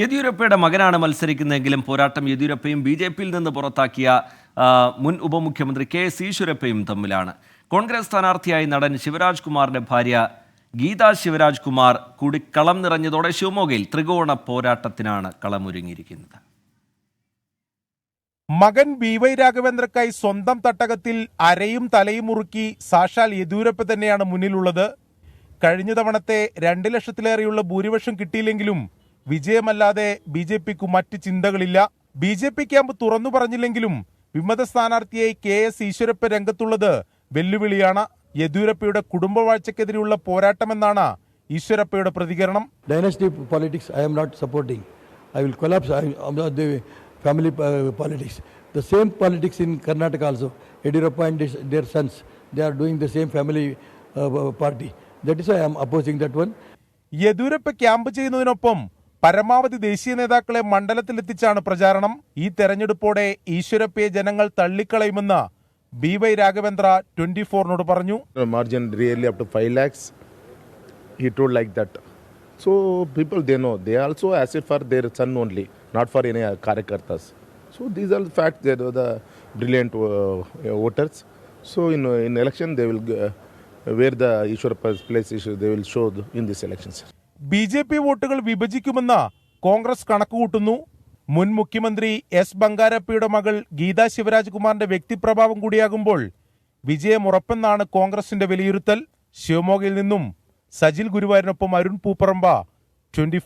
യെദ്യൂരപ്പയുടെ മകനാണ് മത്സരിക്കുന്നതെങ്കിലും പോരാട്ടം യെദ്യൂരപ്പയും B J പിയിൽ നിന്ന് പുറത്താക്കിയ മുൻ ഉപമുഖ്യമന്ത്രി കെ എസ് ഈശ്വരപ്പയും തമ്മിലാണ്. കോൺഗ്രസ് സ്ഥാനാർത്ഥിയായി നടൻ ശിവരാജ് കുമാറിന്റെ ഭാര്യ ഗീതാ ശിവരാജ് കുമാർ കൂടി കളം നിറഞ്ഞതോടെ ശിവമോഗയിൽ ത്രികോണ പോരാട്ടത്തിനാണ് കളമൊരുങ്ങിയിരിക്കുന്നത്. മകൻ ബി വൈ രാഘവേന്ദ്രക്കായി സ്വന്തം തട്ടകത്തിൽ അരയും തലയും മുറുക്കി സാക്ഷാൽ യെദ്യൂരപ്പ തന്നെയാണ് മുന്നിലുള്ളത്. കഴിഞ്ഞ തവണത്തെ രണ്ട് ലക്ഷത്തിലേറെയുള്ള ഭൂരിപക്ഷം കിട്ടിയില്ലെങ്കിലും വിജയമല്ലാതെ ബി ജെ പിക്ക് മറ്റ് ചിന്തകളില്ല. ബി ജെ പി ക്യാമ്പ് തുറന്നു പറഞ്ഞില്ലെങ്കിലും വിമത സ്ഥാനാർത്ഥിയായി കെ എസ് ഈശ്വരപ്പ രംഗത്തുള്ളത് വെല്ലുവിളിയാണ്. യെദ്യൂരപ്പയുടെ കുടുംബ വാഴ്ചക്കെതിരെയുള്ള പോരാട്ടമെന്നാണ് ഈശ്വരപ്പയുടെ പ്രതികരണം. Dynasty politics I'm not supporting I will collapse family politics the same politics in Karnataka also Yediyurappa and their sons they are doing the same family party that is I am opposing that one Yediyurappa camp ചെയ്യുന്നതിനൊപ്പം പരമാവധി ദേശീയ നേതാക്കളെ മണ്ഡലത്തിലെത്തിച്ചാണ് പ്രചാരണം. ഈ തെരഞ്ഞെടുപ്പോടെ ഈശ്വരപ്പയെ ജനങ്ങൾ തള്ളിക്കളയുമെന്ന് ബി വൈ രാഘവേന്ദ്ര ട്വന്റി ഫോറിനോട് പറഞ്ഞു. Margin really up to five lakhs he like that so people they know they also as for their son only not for any കാര്യകർത്താസ് so these are the fact they the brilliant voters so in in election they will where the Eshwar place they will show in this election B J P വോട്ടുകൾ വിഭജിക്കുമെന്ന് കോൺഗ്രസ് കണക്കുകൂട്ടുന്നു. മുൻ മുഖ്യമന്ത്രി S ബംഗാരപ്പയുടെ മകൾ ഗീതാ ശിവരാജ്കുമാറിന്റെ വ്യക്തിപ്രഭാവം കൂടിയാകുമ്പോൾ വിജയം ഉറപ്പെന്നാണ് കോൺഗ്രസിന്റെ വിലയിരുത്തൽ. ശിവമോഗയിൽ നിന്നും സജിൽ ഗുരുവായൂരിനൊപ്പം അരുൺ പൂപ്പറമ്പ ട്വന്റി